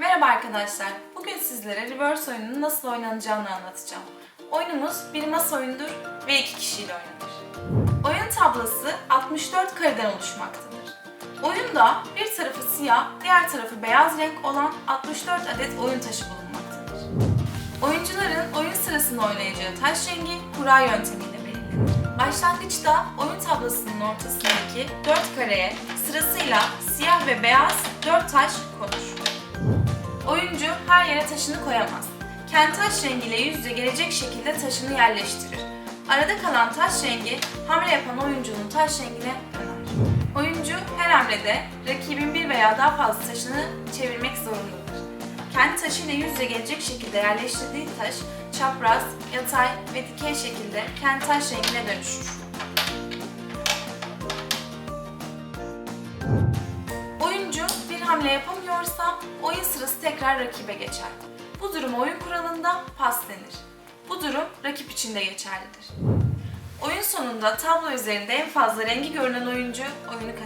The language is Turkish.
Merhaba arkadaşlar. Bugün sizlere reverse oyunun nasıl oynanacağını anlatacağım. Oyunumuz bir masa oyunudur ve iki kişiyle oynanır. Oyun tablası 64 kareden oluşmaktadır. Oyunda bir tarafı siyah, diğer tarafı beyaz renk olan 64 adet oyun taşı bulunmaktadır. Oyuncuların oyun sırasında oynayacağı taş rengi kura yöntemiyle belirlenir. Başlangıçta oyun tablasının ortasındaki 4 kareye sırasıyla siyah ve beyaz 4 taş konur. Her yere taşını koyamaz. Kendi taş rengiyle yüz yüze gelecek şekilde taşını yerleştirir. Arada kalan taş rengi hamle yapan oyuncunun taş rengine döner. Oyuncu her hamlede rakibin bir veya daha fazla taşını çevirmek zorundadır. Kendi taşıyla yüz yüze gelecek şekilde yerleştirdiği taş çapraz, yatay ve dikey şekilde kendi taş rengine dönüşür. Hamle yapamıyorsa oyun sırası tekrar rakibe geçer. Bu durum oyun kuralında pas denir. Bu durum rakip için de geçerlidir. Oyun sonunda tablo üzerinde en fazla rengi görünen oyuncu oyunu